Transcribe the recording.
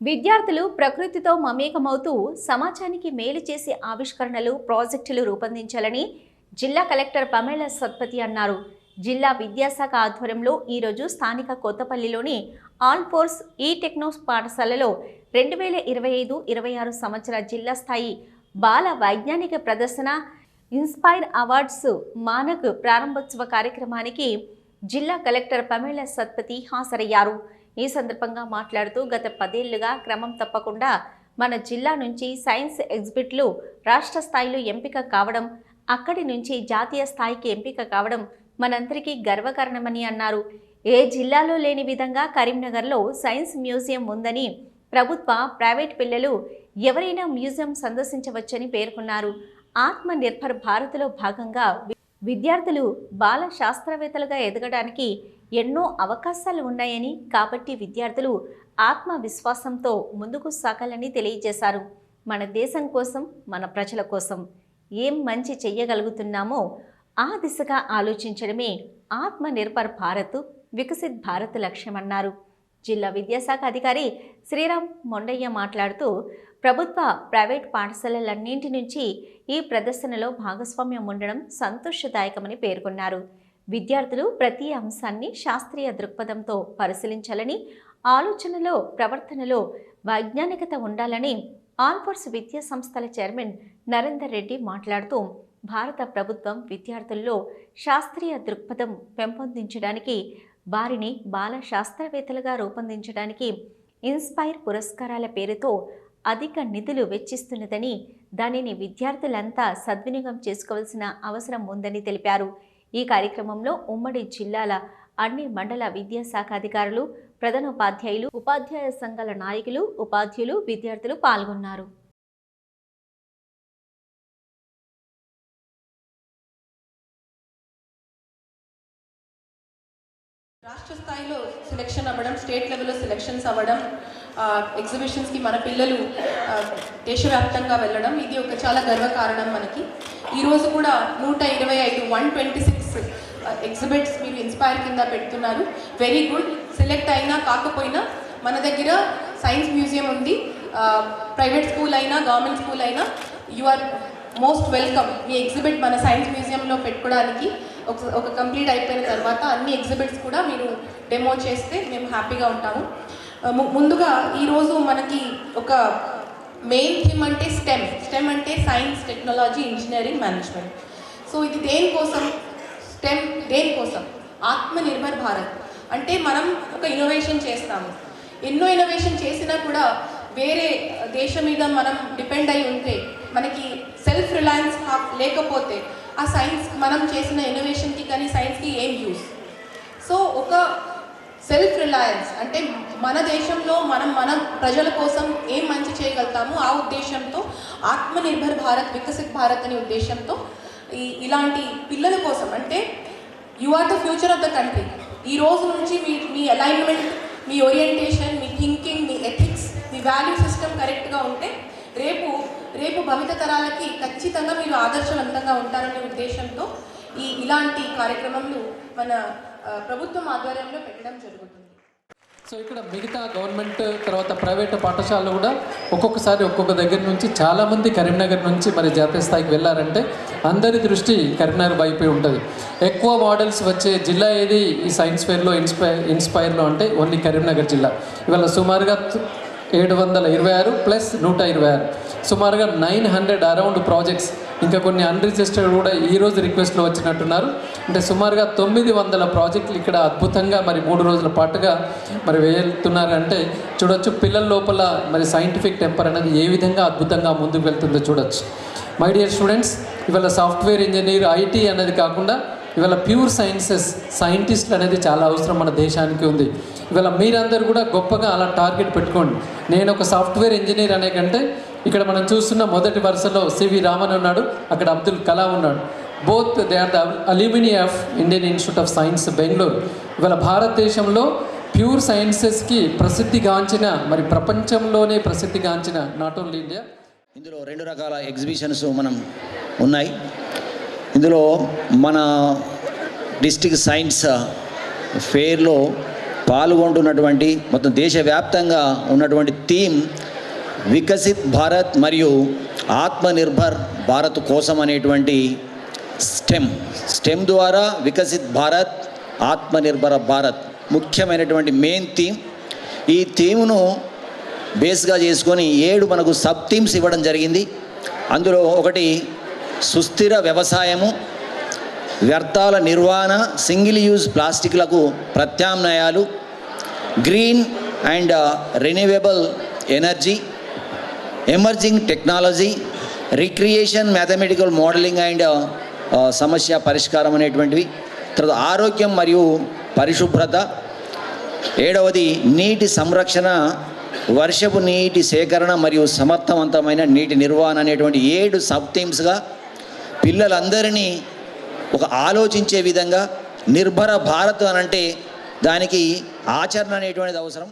విద్యార్థులు ప్రకృతితో మమేకమవుతూ సమాజానికి మేలు చేసే ఆవిష్కరణలు ప్రాజెక్టులు రూపొందించాలని జిల్లా కలెక్టర్ పమేళ సత్పతి అన్నారు. జిల్లా విద్యాశాఖ ఆధ్వర్యంలో ఈరోజు స్థానిక కొత్తపల్లిలోని ఆల్ ఫోర్స్ ఈ టెక్నోస్ పాఠశాలలో రెండు వేల ఇరవై ఐదు ఇరవై ఆరు సంవత్సర జిల్లా స్థాయి బాల వైజ్ఞానిక ప్రదర్శన ఇన్స్పైర్ అవార్డ్స్ మానక్ ప్రారంభోత్సవ కార్యక్రమానికి జిల్లా కలెక్టర్ పమేళ సత్పతి హాజరయ్యారు. ఈ సందర్భంగా మాట్లాడుతూ గత పదేళ్ళుగా క్రమం తప్పకుండా మన జిల్లా నుంచి సైన్స్ ఎగ్జిబిట్లు రాష్ట్ర స్థాయిలో ఎంపిక కావడం అక్కడి నుంచి జాతీయ స్థాయికి ఎంపిక కావడం మనందరికీ గర్వకారణమని అన్నారు. ఏ జిల్లాలో లేని విధంగా కరీంనగర్లో సైన్స్ మ్యూజియం ఉందని ప్రభుత్వ ప్రైవేట్ పిల్లలు ఎవరైనా మ్యూజియం సందర్శించవచ్చని పేర్కొన్నారు. ఆత్మ నిర్భర్ భారత్లో భాగంగా విద్యార్థులు బాల శాస్త్రవేత్తలుగా ఎదగడానికి ఎన్నో అవకాశాలు ఉన్నాయని కాబట్టి విద్యార్థులు ఆత్మవిశ్వాసంతో ముందుకు సాగాలని తెలియజేశారు. మన దేశం కోసం మన ప్రజల కోసం ఏం మంచి చెయ్యగలుగుతున్నామో ఆ దిశగా ఆలోచించడమే ఆత్మనిర్భర్ భారత్ వికసిత్ భారత్ లక్ష్యమన్నారు. జిల్లా విద్యాశాఖ అధికారి శ్రీరామ్ మొండయ్య మాట్లాడుతూ ప్రభుత్వ ప్రైవేట్ పాఠశాలలన్నింటి నుంచి ఈ ప్రదర్శనలో భాగస్వామ్యం ఉండడం సంతోషదాయకమని పేర్కొన్నారు. విద్యార్థులు ప్రతి అంశాన్ని శాస్త్రీయ దృక్పథంతో పరిశీలించాలని ఆలోచనలో ప్రవర్తనలో వైజ్ఞానికత ఉండాలని ఆల్ఫోర్స్ విద్యా సంస్థల చైర్మన్ నరేందర్ రెడ్డి మాట్లాడుతూ భారత ప్రభుత్వం విద్యార్థుల్లో శాస్త్రీయ దృక్పథం పెంపొందించడానికి వారిని బాల శాస్త్రవేత్తలుగా రూపొందించడానికి ఇన్స్పైర్ పురస్కారాల పేరుతో అధిక నిధులు వెచ్చిస్తున్నదని దానిని విద్యార్థులంతా సద్వినియోగం చేసుకోవాల్సిన అవసరం ఉందని తెలిపారు. ఈ కార్యక్రమంలో ఉమ్మడి జిల్లాల అన్ని మండల విద్యాశాఖ అధికారులు ప్రధానోపాధ్యాయులు ఉపాధ్యాయ సంఘాల నాయకులు ఉపాధ్యులు విద్యార్థులు పాల్గొన్నారు. రాష్ట్ర స్థాయిలో సెలెక్షన్ అవ్వడం స్టేట్ లెవెల్లో సెలెక్షన్స్ అవ్వడం ఎగ్జిబిషన్స్కి మన పిల్లలు దేశవ్యాప్తంగా వెళ్ళడం ఇది ఒక చాలా గర్వకారణం మనకి. ఈరోజు కూడా నూట ఇరవై ఐదు one twenty six Uh, exhibits మీరు ఇన్స్పైర్ కింద పెడుతున్నారు. వెరీ గుడ్ సెలెక్ట్ అయినా కాకపోయినా మన దగ్గర సైన్స్ మ్యూజియం ఉంది. Uh, ప్రైవేట్ స్కూల్ అయినా గవర్నమెంట్ స్కూల్ అయినా యు ఆర్ మోస్ట్ వెల్కమ్ మీ ఎగ్జిబిట్ మన సైన్స్ మ్యూజియంలో పెట్టుకోవడానికి ఒక ఒక కంప్లీట్ అయిపోయిన తర్వాత అన్ని ఎగ్జిబిట్స్ కూడా మీరు డెమో చేస్తే మేము హ్యాపీగా ఉంటాము. Uh, ముందుగా ఈరోజు మనకి ఒక మెయిన్ థీమ్ అంటే స్టెమ్ స్టెమ్ అంటే science technology engineering management so ఇది దేనికోసం? స్టెమ్ దేనికోసం? ఆత్మనిర్భర్ భారత్. అంటే మనం ఒక ఇన్నోవేషన్ చేస్తాము. ఎన్నో ఇన్నోవేషన్ చేసినా కూడా వేరే దేశం మీద మనం డిపెండ్ అయి ఉంటే మనకి సెల్ఫ్ రిలయన్స్ లేకపోతే ఆ సైన్స్ మనం చేసిన ఇన్నోవేషన్కి కానీ సైన్స్కి ఏం యూస్ సో ఒక సెల్ఫ్ రిలయన్స్ అంటే మన దేశంలో మనం మన ప్రజల కోసం ఏం మంచి చేయగలుగుతామో ఆ ఉద్దేశంతో ఆత్మనిర్భర్ భారత్ వికసిత్ భారత్ అనే ఉద్దేశంతో ఇలాంటి పిల్లల కోసం అంటే you are the future of the country ఈ రోజు నుంచి మీ మీ అలైన్మెంట్ మీ ఓరియంటేషన్ మీ థింకింగ్ మీ ఎథిక్స్ మీ వాల్యూ సిస్టమ్ కరెక్ట్గా ఉంటే రేపు రేపు భవిత తరాలకి ఖచ్చితంగా మీరు ఆదర్శవంతంగా ఉంటారనే ఉద్దేశంతో ఈ ఇలాంటి కార్యక్రమంలో మన ప్రభుత్వం ఆధ్వర్యంలో పెట్టడం జరుగుతుంది. సో ఇక్కడ మిగతా గవర్నమెంట్ తర్వాత ప్రైవేట్ పాఠశాలలు కూడా ఒక్కొక్కసారి ఒక్కొక్క దగ్గర నుంచి చాలామంది కరీంనగర్ నుంచి మరి జాతీయ స్థాయికి వెళ్ళారంటే అందరి దృష్టి కరీంనగర్ వైపే ఉంటుంది. ఎక్కువ మోడల్స్ వచ్చే జిల్లా ఏది? ఈ సైన్స్ ఫేర్లో ఇన్స్పైర్ ఇన్స్పైర్లో అంటే ఓన్లీ కరీంనగర్ జిల్లా. ఇవాళ సుమారుగా ఏడు వందల ఇరవై ఆరు ప్లస్ నూట ఇరవై ఆరు. సుమారుగా నైన్ హండ్రెడ్ అరౌండ్ ప్రాజెక్ట్స్ ఇంకా కొన్ని అన్రిజిస్టర్డ్ కూడా ఈరోజు రిక్వెస్ట్లో వచ్చినట్టున్నారు. అంటే సుమారుగా తొమ్మిది వందల ప్రాజెక్టులు ఇక్కడ అద్భుతంగా మరి మూడు రోజుల పాటుగా మరి వేస్తున్నారు అంటే చూడొచ్చు పిల్లల లోపల మరి సైంటిఫిక్ టెంపర్ అనేది ఏ విధంగా అద్భుతంగా ముందుకు వెళ్తుందో చూడొచ్చు. మై డియర్ స్టూడెంట్స్ ఇవాళ సాఫ్ట్వేర్ ఇంజనీర్ ఐటీ అనేది కాకుండా ఇవాళ ప్యూర్ సైన్సెస్ సైంటిస్టులు అనేది చాలా అవసరం మన దేశానికి ఉంది. ఇవాళ మీరందరూ కూడా గొప్పగా అలా టార్గెట్ పెట్టుకోండి. నేను ఒక సాఫ్ట్వేర్ ఇంజనీర్ అనే కంటే ఇక్కడ మనం చూస్తున్న మొదటి వరుసలో సివి రామన్ ఉన్నాడు అక్కడ అబ్దుల్ కలాం ఉన్నాడు. Both they are the alumni of Indian Institute of Science Bengaluru ఇవాళ భారతదేశంలో ప్యూర్ సైన్సెస్కి ప్రసిద్ధిగాంచిన మరి ప్రపంచంలోనే ప్రసిద్ధిగాంచిన నాట్ ఓన్లీ ఇండియా ఇందులో రెండు రకాల ఎగ్జిబిషన్స్ మనం ఉన్నాయి. ఇందులో మన డిస్టిక్ సైన్స్ ఫెయిర్లో పాల్గొంటున్నటువంటి మొత్తం దేశవ్యాప్తంగా ఉన్నటువంటి థీమ్ వికసిత్ భారత్ మరియు ఆత్మనిర్భర్ భారత్ కోసం అనేటువంటి స్టెమ్. స్టెమ్ ద్వారా వికసిత్ భారత్ ఆత్మనిర్భర భారత్ ముఖ్యమైనటువంటి మెయిన్ థీమ్. ఈ థీమ్ను బేస్గా చేసుకొని ఏడు మనకు సబ్ థీమ్స్ ఇవ్వడం జరిగింది. అందులో ఒకటి సుస్థిర వ్యవసాయము వ్యర్థాల నిర్వహణ సింగిల్ యూజ్ ప్లాస్టిక్లకు ప్రత్యామ్నాయాలు green and renewable energy emerging technology recreation mathematical modelling and uh, uh, సమస్య పరిష్కారం అనేటువంటివి. తర్వాత ఆరోగ్యం మరియు పరిశుభ్రత. ఏడవది నీటి సంరక్షణ వర్షపు నీటి సేకరణ మరియు సమర్థవంతమైన నీటి నిర్వహణ అనేటువంటి ఏడు సబ్ థీమ్స్గా పిల్లలందరినీ ఒక ఆలోచించే విధంగా నిర్భర భారత్ అనంటే దానికి ఆచరణ అనేటువంటిది అవసరం.